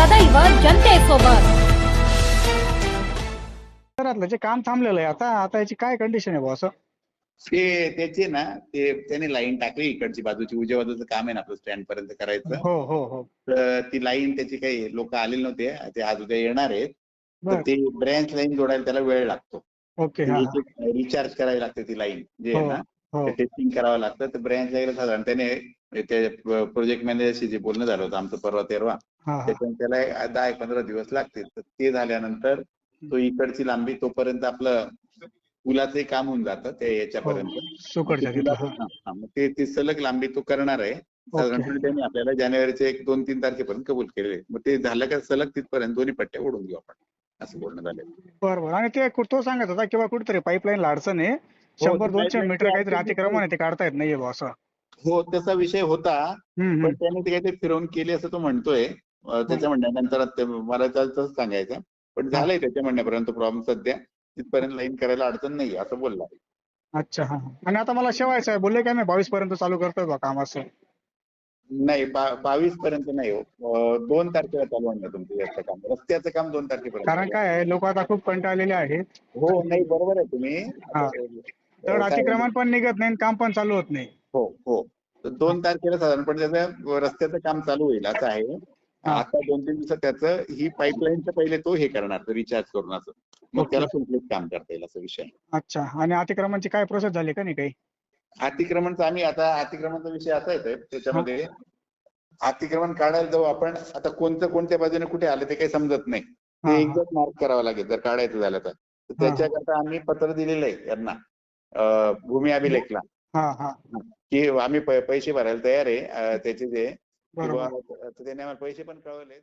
सदैव जनतेसोबत. घरातलं जे काम थांबलेलं आहे आता आता याची काय कंडिशन आहे बुवा असं? ते त्याचे ना ते त्याने लाईन टाकली इकडची बाजूची. उजव्या बाजूचं काम आहे ना आपलं स्टँड पर्यंत करायचं. हो हो हो. तर ती लाईन त्याची काही लोक आलेले नव्हते. ते आज उद्या येणार आहेत. तर बर. ते ब्रँच लाईन जोडायला त्याला वेळ लागतो. ओके हा हा. रिचार्ज करावी लागते ती लाईन जे आहे हो, ना हो. टेस्टिंग करावं लागतं. तर ब्रँच लाईन साधारण त्याने ते प्रोजेक्ट मॅनेजरशी जे बोलणं झालं होतं आमचं परवा तेरवा हा हा. त्याला दहा एक पंधरा दिवस लागतील. तर ते झाल्यानंतर तो इकडची लांबी तोपर्यंत आपलं पुलाचंही काम होऊन जातं ते याच्यापर्यंत. हो, हा हा, हा. ते ती सलग लांबी तो करणार आहे. साधारणपणे त्यांनी आपल्याला जानेवारीचे एक दोन तीन तारखेपर्यंत कबूल केले मग ते झालं का सलग तिथपर्यंत दोन्ही पट्ट्या ओढून घेऊ आपण असं बोलणं झालं बरं बरं. आणि ते तो सांगत होता किंवा कुठेतरी पाईपलाईन अडचण आहे. शंभर ती दोनशे मीटर काहीतरी अतिक्रमण आहे ते काढता येत नाहीये असं. हो तसा विषय होता. पण. त्याने ते काहीतरी फिरवून केली असं तो म्हणतोय. अं, त्याच्या म्हणण्यानंतर मला त्याच सांगायचं. पण झालंय त्याच्या म्हणण्यापर्यंत प्रॉब्लेम सध्या. तिथपर्यंत लाईन करायला अडचण नाही असं बोलला अच्छा हा हा. आणि आता मला शेवायचं आहे बोलले काय मी बावीस पर्यंत चालू करतोय बा काम असं? नाही बावीस पर्यंत नाही हो. दोन तारखेला चालू होणार तुमचं याचं काम. रस्त्याचं काम दोन तारखेपर्यंत. कारण काय आहे लोक आता खूप कंटाळलेले आहेत. हो नाही बरोबर आहे तुम्ही. हा. तर अतिक्रमण पण निघत नाही आणि काम पण चालू होत नाही. हो हो. दोन तारखेला साधारणपणे त्याचं रस्त्याचं काम चालू होईल असं आहे. आता दोन तीन दिवसात त्याचं ही पाईपलाईनचं पहिले तो हे करणार रिचार्ज करून असं. मग. त्याला फुलफ्लेट काम करता येईल असा विषय. अच्छा. आणि अतिक्रमणची काय प्रोसेस झाली का नाही काही? अतिक्रमणचा आम्ही आता अतिक्रमणचा विषय असा येतोय त्याच्यामध्ये अतिक्रमण काढायला जाऊ आपण आता कोणतं कोणत्या बाजूने कुठे आलं ते काही समजत नाही. ते. एकदाच मार्क करावं लागेल जर काढायचं झालं तर. त्याच्याकरता आम्ही पत्र दिलेलं आहे त्यांना भूमी अभिलेखला. की आम्ही पैसे भरायला तयार आहे त्याचे जे किंवा त्यांनी आम्हाला पैसे पण कळवले.